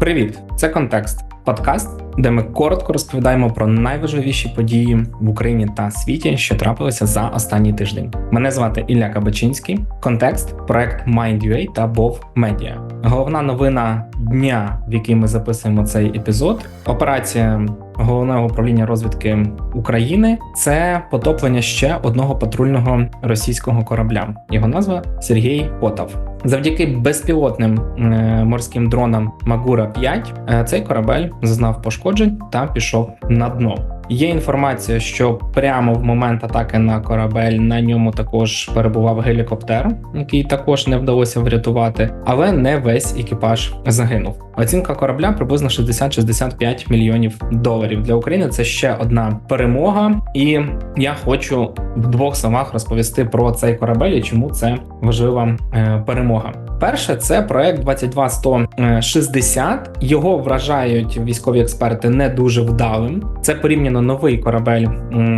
Привіт, це контекст. Подкаст, де ми коротко розповідаємо про найважливіші події в Україні та світі, що трапилися за останній тиждень. Мене звати Ілля Кабачинський. Контекст, проект Mind.ua та Бов Media. Головна новина дня, в який ми записуємо цей епізод. Операція головного управління розвідки України це потоплення ще одного патрульного російського корабля. Його назва Сергій Потов. Завдяки безпілотним е, морським дронам Магура 5 е, цей корабель зазнав пошкоджень та пішов на дно. Є інформація, що прямо в момент атаки на корабель на ньому також перебував гелікоптер, який також не вдалося врятувати, але не весь екіпаж загинув. Оцінка корабля приблизно 60-65 мільйонів доларів для України. Це ще одна перемога, і я хочу в двох словах розповісти про цей корабель і чому це важлива е, перемога. Перше, це проект 22160. Його вражають військові експерти не дуже вдалим. Це порівняно новий корабель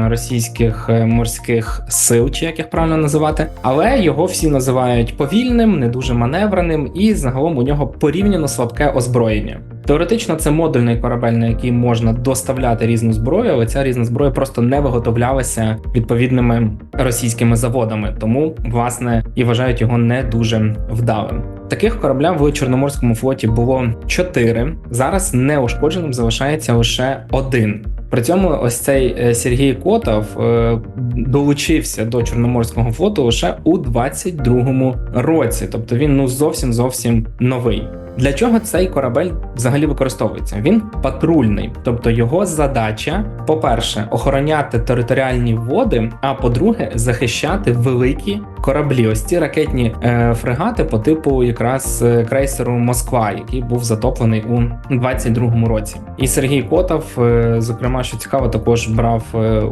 російських е, морських сил, чи як їх правильно називати, але його всі називають повільним, не дуже маневреним, і загалом у нього порівняно слабке озброєння. Теоретично це модульний корабель, на який можна доставляти різну зброю, але ця різна зброя просто не виготовлялася відповідними російськими заводами, тому власне і вважають його не дуже вдалим. Таких кораблів в Чорноморському флоті було чотири. Зараз неушкодженим залишається лише один. При цьому ось цей е, Сергій Котов е, долучився до Чорноморського флоту лише у 22-му році, тобто він ну зовсім зовсім новий. Для чого цей корабель взагалі використовується? Він патрульний, тобто його задача, по-перше, охороняти територіальні води, а по-друге, захищати великі кораблі. Ось ці ракетні е, фрегати по типу якраз е, крейсеру Москва, який був затоплений у 22-му році. І Сергій Котов, е, зокрема, що цікаво, також брав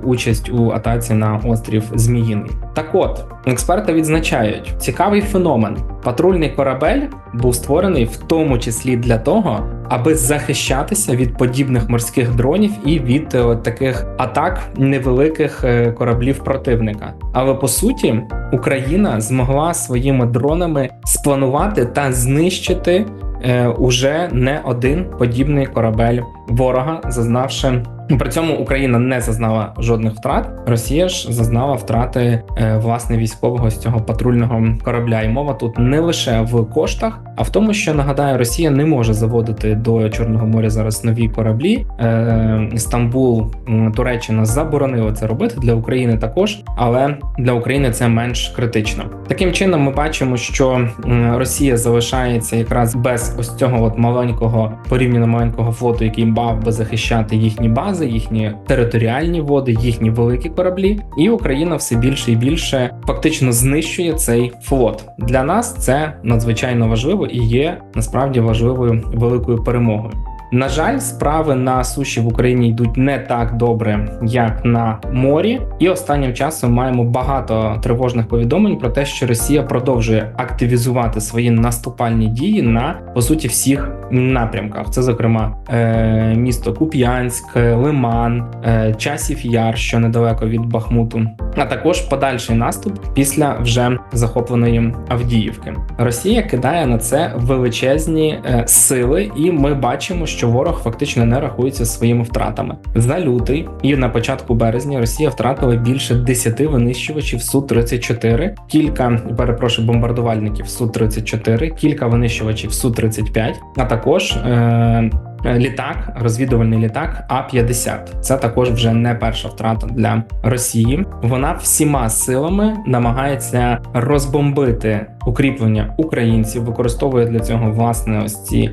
участь у атаці на острів Зміїний. Так от експерти відзначають цікавий феномен. Патрульний корабель був створений в тому числі для того, аби захищатися від подібних морських дронів і від е, таких атак невеликих е, кораблів противника. Але по суті, Україна змогла своїми дронами спланувати та знищити е, уже не один подібний корабель ворога, зазнавши. При цьому Україна не зазнала жодних втрат. Росія ж зазнала втрати е, власне військового з цього патрульного корабля. І мова тут не лише в коштах, а в тому, що нагадаю, Росія не може заводити до Чорного моря зараз нові кораблі. Е, Стамбул, Туреччина заборонили це робити для України також, але для України це менш критично. Таким чином, ми бачимо, що Росія залишається якраз без ось цього от маленького порівняно маленького флоту, який мав би захищати їхні бази, їхні територіальні води, їхні великі кораблі, і Україна все більше і більше фактично знищує цей флот. Для нас це надзвичайно важливо і є насправді важливою великою перемогою. На жаль, справи на суші в Україні йдуть не так добре, як на морі, і останнім часом маємо багато тривожних повідомлень про те, що Росія продовжує активізувати свої наступальні дії на по суті всіх напрямках. Це, зокрема, е, місто Куп'янськ, Лиман, е, Часів Яр, що недалеко від Бахмуту, а також подальший наступ після вже захопленої Авдіївки. Росія кидає на це величезні е, сили, і ми бачимо, що що ворог фактично не рахується своїми втратами. За лютий і на початку березня Росія втратила більше 10 винищувачів су 34 кілька перепрошую бомбардувальників су 34 кілька винищувачів су 35 а також. Е- Літак, розвідувальний літак А 50 Це також вже не перша втрата для Росії. Вона всіма силами намагається розбомбити укріплення українців, використовує для цього власне ось ці е,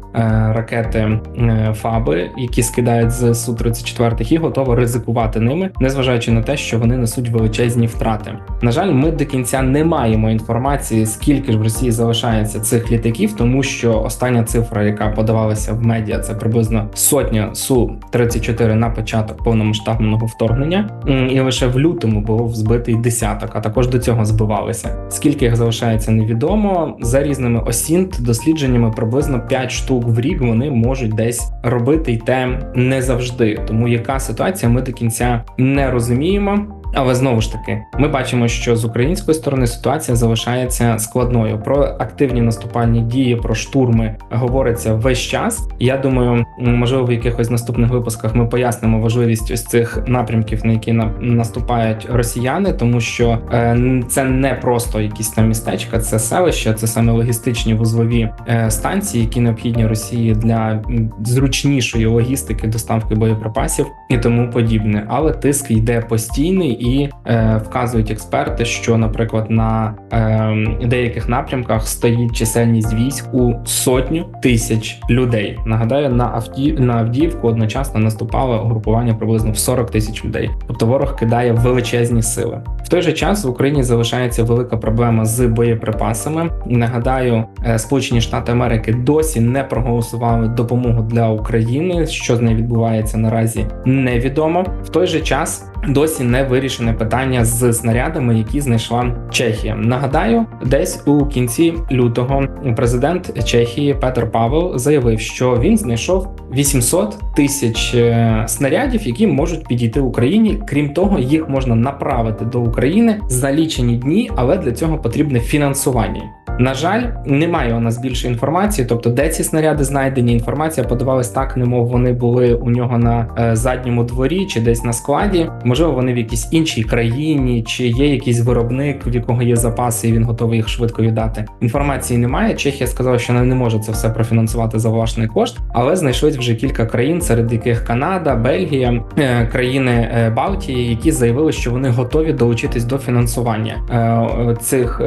ракети е, ФАБи, які скидають з су 34 і готова ризикувати ними, незважаючи на те, що вони несуть величезні втрати. На жаль, ми до кінця не маємо інформації, скільки ж в Росії залишається цих літаків, тому що остання цифра, яка подавалася в медіа, це приблизно сотня су 34 на початок повномасштабного вторгнення, і лише в лютому був збитий десяток, а також до цього збивалися. Скільки їх залишається, невідомо відомо за різними осінт дослідженнями приблизно 5 штук в рік вони можуть десь робити й те не завжди. Тому яка ситуація ми до кінця не розуміємо. Але знову ж таки, ми бачимо, що з української сторони ситуація залишається складною. Про активні наступальні дії, про штурми говориться весь час. Я думаю, можливо, в якихось наступних випусках ми пояснимо важливість ось цих напрямків, на які на- наступають росіяни, тому що е, це не просто якісь там містечка, це селища, це саме логістичні вузлові е, станції, які необхідні Росії для зручнішої логістики, доставки боєприпасів і тому подібне. Але тиск йде постійний і е, вказують експерти, що, наприклад, на е, деяких напрямках стоїть чисельність військ у сотню тисяч людей. Нагадаю, на Авді... на Авдіївку одночасно наступало угрупування приблизно в 40 тисяч людей. Тобто ворог кидає величезні сили. В той же час в Україні залишається велика проблема з боєприпасами. Нагадаю, е, Сполучені Штати Америки досі не проголосували допомогу для України. Що з нею відбувається наразі, невідомо. В той же час досі не вирішене питання з снарядами, які знайшла Чехія. Нагадаю, десь у кінці лютого президент Чехії Петр Павел заявив, що він знайшов 800 тисяч е, снарядів, які можуть підійти Україні. Крім того, їх можна направити до України за лічені дні, але для цього потрібне фінансування. На жаль, немає у нас більше інформації, тобто де ці снаряди знайдені. Інформація подавалась так, немов вони були у нього на е, задньому дворі чи десь на складі. Можливо, вони в якійсь іншій країні, чи є якийсь виробник, в якого є запаси, і він готовий їх швидко віддати. Інформації немає. Чехія сказала, що вона не може це все профінансувати за власний кошт, але знайшлось вже кілька країн, серед яких Канада, Бельгія, е, країни е, Балтії, які заявили, що вони готові долучитись до фінансування е, цих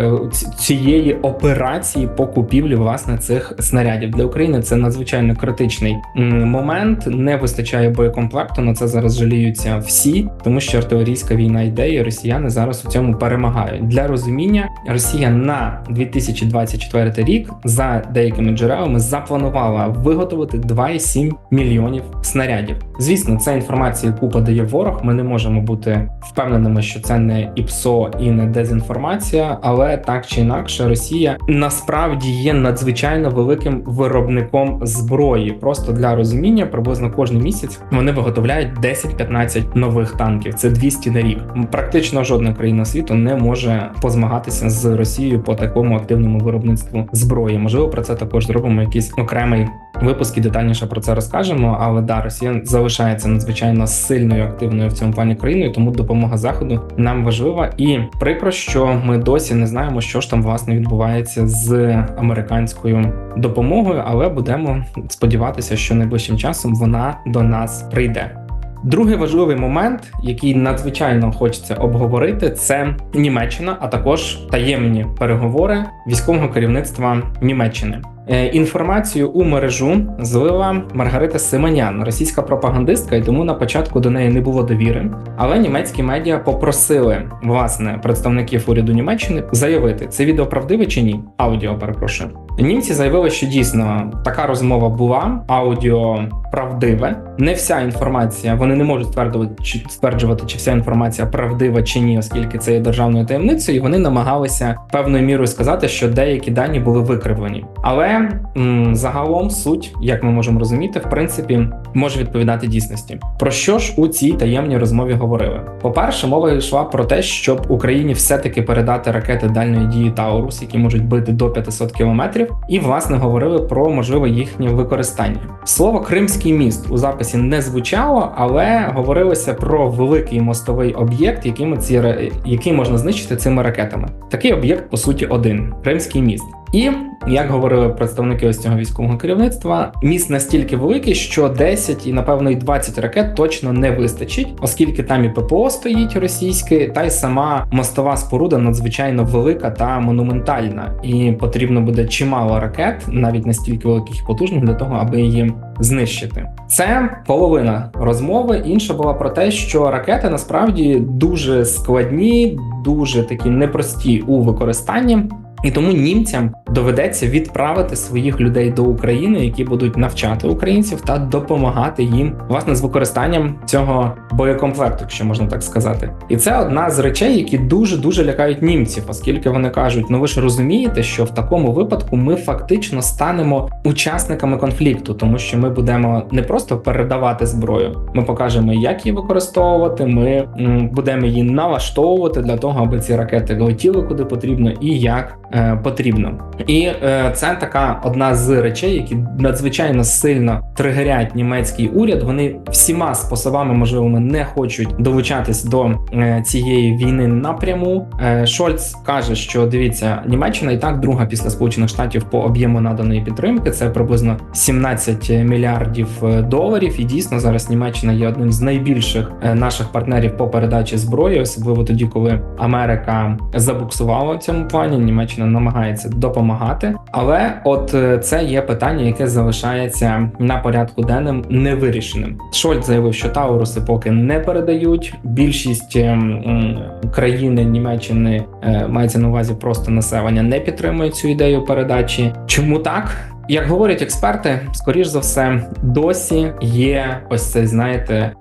цієї операції по купівлі власне цих снарядів для України. Це надзвичайно критичний момент. Не вистачає боєкомплекту. На це зараз жаліються всі, тому що артилерійська війна йде, і росіяни зараз у цьому перемагають. Для розуміння Росія на 2024 рік за деякими джерелами запланувала виготовити 2,7 мільйонів снарядів. Звісно, це інформація, яку подає ворог. Ми не можемо бути впевненими, що це не ІПСО і не дезінформація, але так чи інакше, Росія насправді є надзвичайно великим виробником зброї. Просто для розуміння, приблизно кожен місяць вони виготовляють 10-15 нових танків. Це 200 на рік. Практично жодна країна світу не може позмагатися з Росією по такому активному виробництву зброї. Можливо, про це також зробимо якийсь окремий випуск і детальніше про це розкажемо. Але да, Росія залишається надзвичайно сильною активною в цьому плані країною, тому допомога заходу нам важлива. І прикро, що ми досі не знаємо, що ж там власне відбувається з американською допомогою, але будемо сподіватися, що найближчим часом вона до нас прийде. Другий важливий момент, який надзвичайно хочеться обговорити, це Німеччина, а також таємні переговори військового керівництва Німеччини. Е, Інформацію у мережу злила Маргарита Симонян, російська пропагандистка, і тому на початку до неї не було довіри. Але німецькі медіа попросили власне представників уряду Німеччини заявити, це відео правдиве чи ні. Аудіо перепрошую. Німці заявили, що дійсно така розмова була, аудіо правдиве. Не вся інформація, вони не можуть стверджувати, чи стверджувати, чи вся інформація правдива чи ні, оскільки це є державною таємницею, і вони намагалися певною мірою сказати, що деякі дані були викривлені. Але м, загалом суть, як ми можемо розуміти, в принципі може відповідати дійсності. Про що ж у цій таємній розмові говорили? По-перше, мова йшла про те, щоб Україні все-таки передати ракети дальної дії Таурус, які можуть бити до 500 кілометрів, і власне говорили про можливе їхнє використання. Слово Кримський міст у записі не звучало, але говорилося про великий мостовий об'єкт, якими ці який можна знищити цими ракетами. Такий об'єкт по суті один Кримський міст. І як говорили представники ось цього військового керівництва, міст настільки великий, що 10 і напевно і 20 ракет точно не вистачить, оскільки там і ППО стоїть російське, та й сама мостова споруда надзвичайно велика та монументальна, і потрібно буде чимало ракет, навіть настільки великих і потужних, для того, аби її знищити. Це половина розмови. Інша була про те, що ракети насправді дуже складні, дуже такі непрості у використанні. І тому німцям доведеться відправити своїх людей до України, які будуть навчати українців та допомагати їм власне з використанням цього боєкомплекту, якщо можна так сказати. І це одна з речей, які дуже дуже лякають німців, оскільки вони кажуть: ну ви ж розумієте, що в такому випадку ми фактично станемо учасниками конфлікту, тому що ми будемо не просто передавати зброю, ми покажемо, як її використовувати. Ми будемо її налаштовувати для того, аби ці ракети летіли куди потрібно і як е, потрібно. І е, це така одна з речей, які надзвичайно сильно тригерять німецький уряд. Вони всіма способами можливими не хочуть долучатись до е, цієї війни напряму. Е, Шольц каже, що дивіться, Німеччина і так друга після Сполучених Штатів по об'єму наданої підтримки. Це приблизно 17 мільярдів е, доларів. І дійсно зараз Німеччина є одним з найбільших наших партнерів по передачі зброї, особливо тоді, коли Америка забуксувала в цьому плані. Німеччина намагається допомагати, але от це є питання, яке залишається на порядку денним невирішеним. Шольц заявив, що Тауруси поки не передають. Більшість ем, країни Німеччини е, мається на увазі просто населення не підтримує цю ідею передачі. Чому так? Як говорять експерти, скоріш за все, досі є ось цей, знаєте,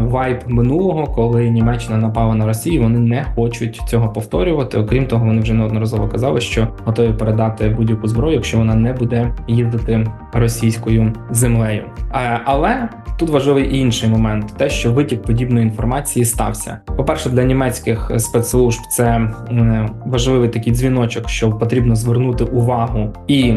вайб минулого, коли Німеччина напала на Росію. Вони не хочуть цього повторювати. Окрім того, вони вже неодноразово казали, що готові передати будь-яку зброю, якщо вона не буде їздити російською землею. Але тут важливий інший момент: те, що витік подібної інформації стався. По-перше, для німецьких спецслужб це важливий такий дзвіночок, що потрібно звернути увагу і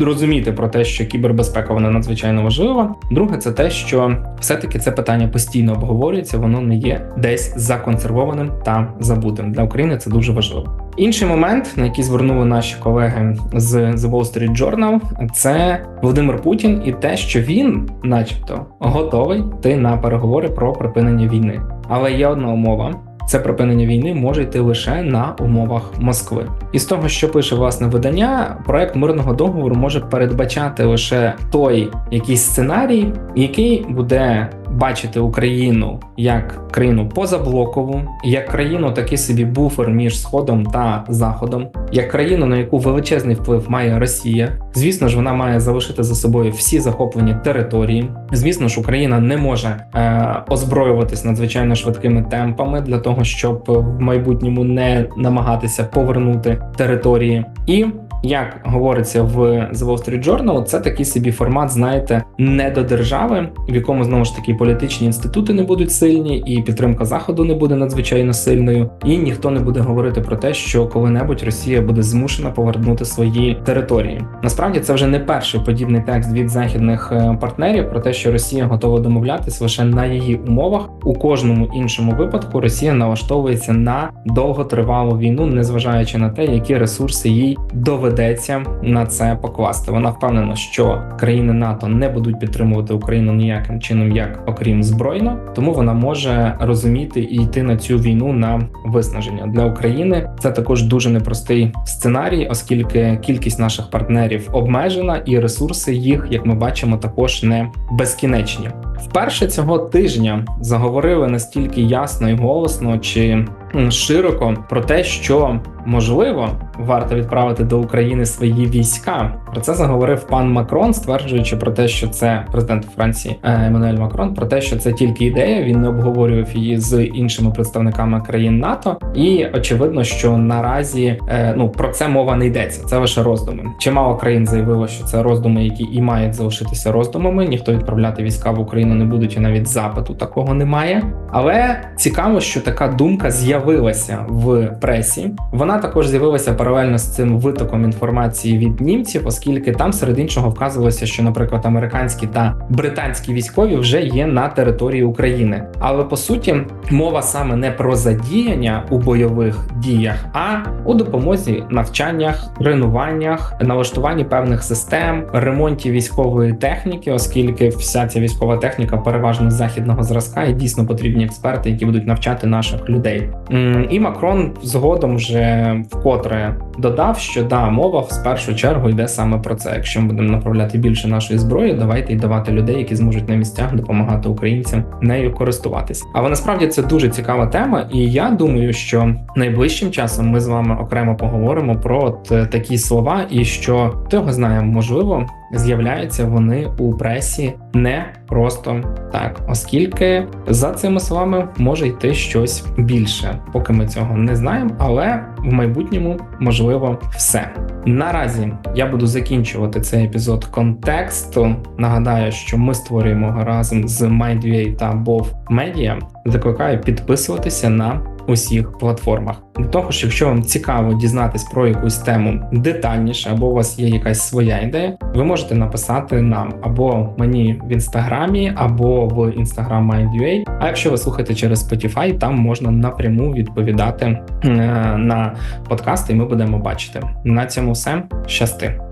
розуміти про те, що кібербезпека вона надзвичайно важлива. Друге, це те, що все-таки це питання постійно обговорюється, воно не є десь законсервованим та забутим. Для України це дуже важливо. Інший момент, на який звернули наші колеги з The Wall Street Journal, це Володимир Путін і те, що він, начебто, готовий йти на переговори про припинення війни. Але є одна умова. Це припинення війни може йти лише на умовах Москви. І з того, що пише власне видання, проект мирного договору може передбачати лише той якийсь сценарій, який буде бачити Україну як країну позаблокову, як країну такий собі буфер між сходом та заходом, як країну, на яку величезний вплив має Росія. Звісно ж, вона має залишити за собою всі захоплені території. Звісно ж, Україна не може е, озброюватись надзвичайно швидкими темпами для того, щоб в майбутньому не намагатися повернути території і. Як говориться в The Wall Street Journal, це такий собі формат, знаєте, не до держави, в якому знову ж таки політичні інститути не будуть сильні, і підтримка заходу не буде надзвичайно сильною, і ніхто не буде говорити про те, що коли-небудь Росія буде змушена повернути свої території. Насправді це вже не перший подібний текст від західних е, партнерів про те, що Росія готова домовлятись лише на її умовах. У кожному іншому випадку Росія налаштовується на довготривалу війну, незважаючи на те, які ресурси їй доведеться на це покласти. Вона впевнена, що країни НАТО не будуть підтримувати Україну ніяким чином, як окрім збройно, тому вона може розуміти і йти на цю війну на виснаження для України. Це також дуже непростий сценарій, оскільки кількість наших партнерів обмежена, і ресурси їх, як ми бачимо, також не безкінечні. Вперше цього тижня заговорили настільки ясно і голосно чи широко про те, що можливо варто відправити до України свої війська. Про це заговорив пан Макрон, стверджуючи про те, що це президент Франції е, Еммануель Макрон, про те, що це тільки ідея. Він не обговорював її з іншими представниками країн НАТО, і очевидно, що наразі е, ну про це мова не йдеться. Це лише роздуми. Чимало країн заявило, що це роздуми, які і мають залишитися роздумами. Ніхто відправляти війська в Україну не будуть, навіть запиту такого немає. Але цікаво, що така думка з'явилася в пресі. Вона також з'явилася паралельно з цим витоком інформації від німців, оскільки там серед іншого вказувалося, що, наприклад, американські та британські військові вже є на території України. Але по суті, мова саме не про задіяння у бойових діях, а у допомозі навчаннях, тренуваннях, налаштуванні певних систем, ремонті військової техніки, оскільки вся ця військова техніка. Техніка переважно західного зразка, і дійсно потрібні експерти, які будуть навчати наших людей. І Макрон згодом вже вкотре додав, що да, мова в першу чергу йде саме про це. Якщо ми будемо направляти більше нашої зброї, давайте й давати людей, які зможуть на місцях допомагати українцям нею користуватись. Але насправді це дуже цікава тема, і я думаю, що найближчим часом ми з вами окремо поговоримо про от е, такі слова, і що хто його знає, можливо, з'являються вони у пресі не просто так, оскільки за цими словами може йти щось більше, поки ми цього не знаємо, але в майбутньому можливо все. Наразі я буду закінчувати цей епізод контексту. Нагадаю, що ми створюємо разом з MindUA та Bov Media. Закликаю підписуватися на усіх платформах. До того ж, якщо вам цікаво дізнатись про якусь тему детальніше, або у вас є якась своя ідея, ви можете написати нам або мені в інстаграмі, або в Instagram MindUA. А якщо ви слухаєте через Spotify, там можна напряму відповідати е, на подкасти, і ми будемо бачити. На цьому все щасти.